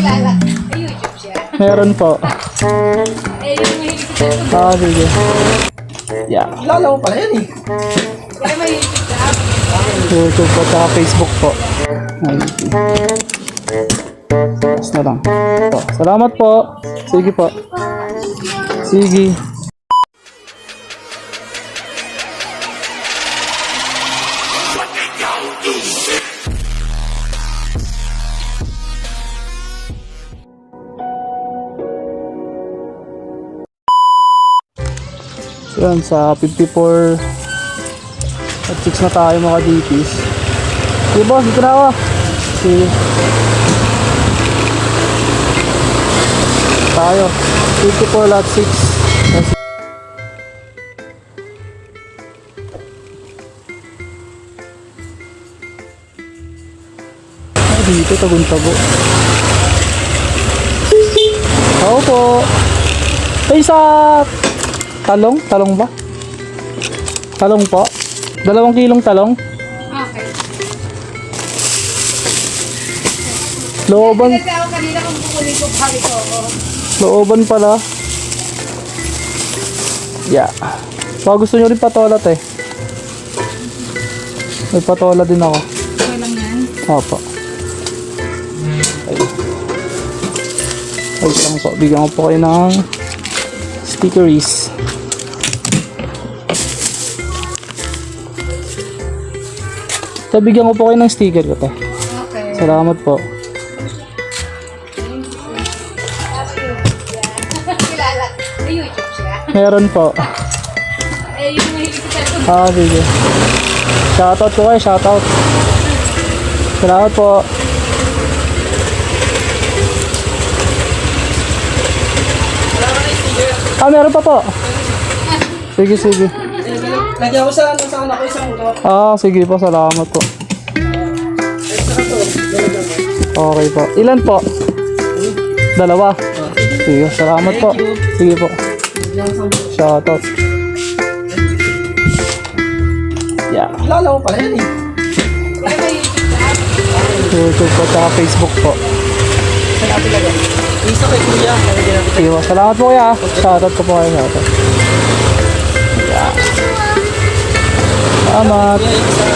Kilala. YouTube siya. Meron po. Eh, yung mahilig sa cellphone. Ah, sige. Yeah. Kilala mo pala yan eh. Kaya may YouTube po, tsaka Facebook po. Ayun. Tapos na lang. Ito. Salamat po. Sige po. Sige. Yan, sa 54 at 6 na tayo mga DPs. Sige boss, dito na ako. Sige. Tayo. 54 lot 6. Yes. Ay, dito, tagun-tago. Oo po. Ay, sa talong? Talong ba? Talong po? Dalawang kilong talong? Okay. Looban, kanina kung kukunin ko, ko, oh, looban pala. Yeah. Baka gusto nyo rin patolat eh. May patola din ako. okay lang yan. Opo. Ay. Wait lang po. Bigyan ko po kayo ng stickeries. So, bigyan ko po kayo ng sticker ko to. Okay. Salamat po. Meron po. Eh, yung mahilig cellphone. Ah, sige. Shoutout po kayo, shoutout. Salamat po. Ah, meron pa po. Sige, sige. Lagyan ko sa ano sa anak ko isang ulo. Ah, sige po, salamat po. Extra to. Lalagyan mo. Okay po. Ilan po? Dalawa. Sige, salamat po. Sige po. Lagyan ko sa ulo. Shoutout. Yeah. Kilala mo pala yan eh. Kaya may YouTube po, tsaka Facebook po. Saan natin lagyan? Isa kay kuya. Sige po, salamat po kuya. Shoutout ko po kayo, shoutout. Yeah. Salamat. Kuya, isa.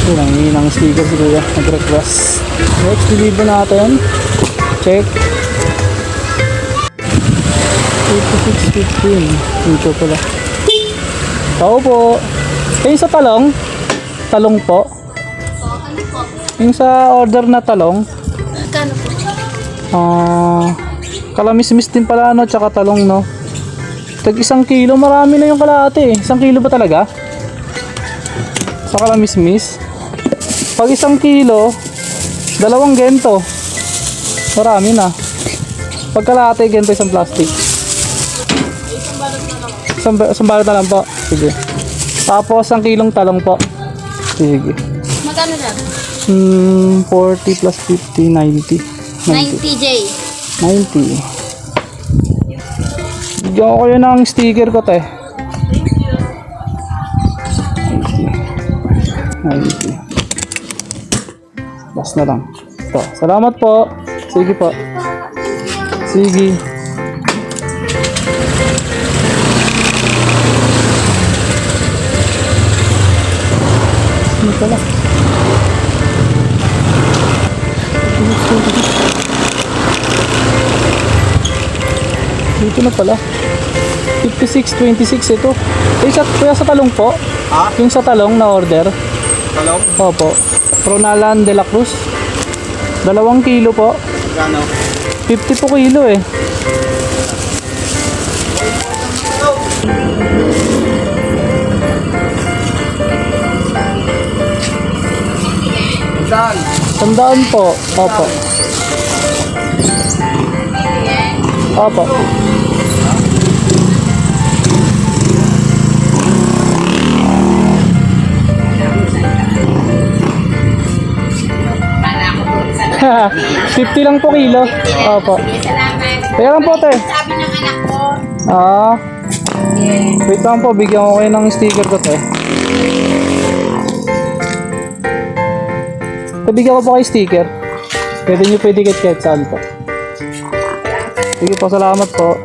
Ito lang, hindi ng sticker si kuya. Nag-request. Next, deliver natin. Check. 56.15. Ito pala. Tao po. Yung sa talong? Talong po? Yung sa order na talong? Kano po? Ah, kalamismis din pala ano, tsaka talong no. Tag isang kilo, marami na yung kalahati eh. Isang kilo ba talaga? Sa kalamismis. Pag isang kilo, dalawang gento. Marami na. Pag kalahati, gento isang plastic. Isang, isang balot na lang po. Sige. Tapos, ang kilong talong po. Sige. Magkano lang? Hmm, 40 plus 50, 90. 90. 90J. 90. Bigyan ko kayo ng sticker ko, te. 90. 90. Last na lang. Ito. Salamat po. Sige po. Sige. Ano pala? Dito na pala. 56.26 ito. Eh, sa, kuya sa talong po? Ha? Yung sa talong na order? Talong? Opo. Ronalan de la Cruz. Dalawang kilo po. Gano? 50 po kilo eh. Saan? Tandaan po. Opo. Opo. Fifty lang po kilo. Opo. Salamat. Kaya lang po, te. Sabi ng anak ko. Ah, wait lang po. Bigyan ko kayo ng sticker ko, te. Nabigyan ko po kayo sticker. Pwede nyo pwede kahit kahit saan po. Sige po, salamat po.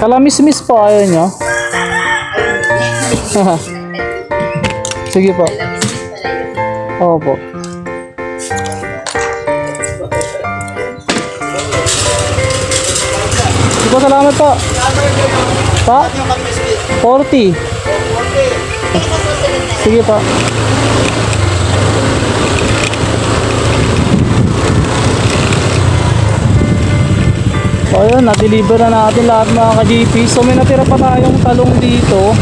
Kalamis-miss po, ayaw nyo. Sige po. Oo po, salamat po. Pa? 40. Sige po. So ayun, na-deliver na natin lahat mga ka-GP. So may natira pa tayong talong dito.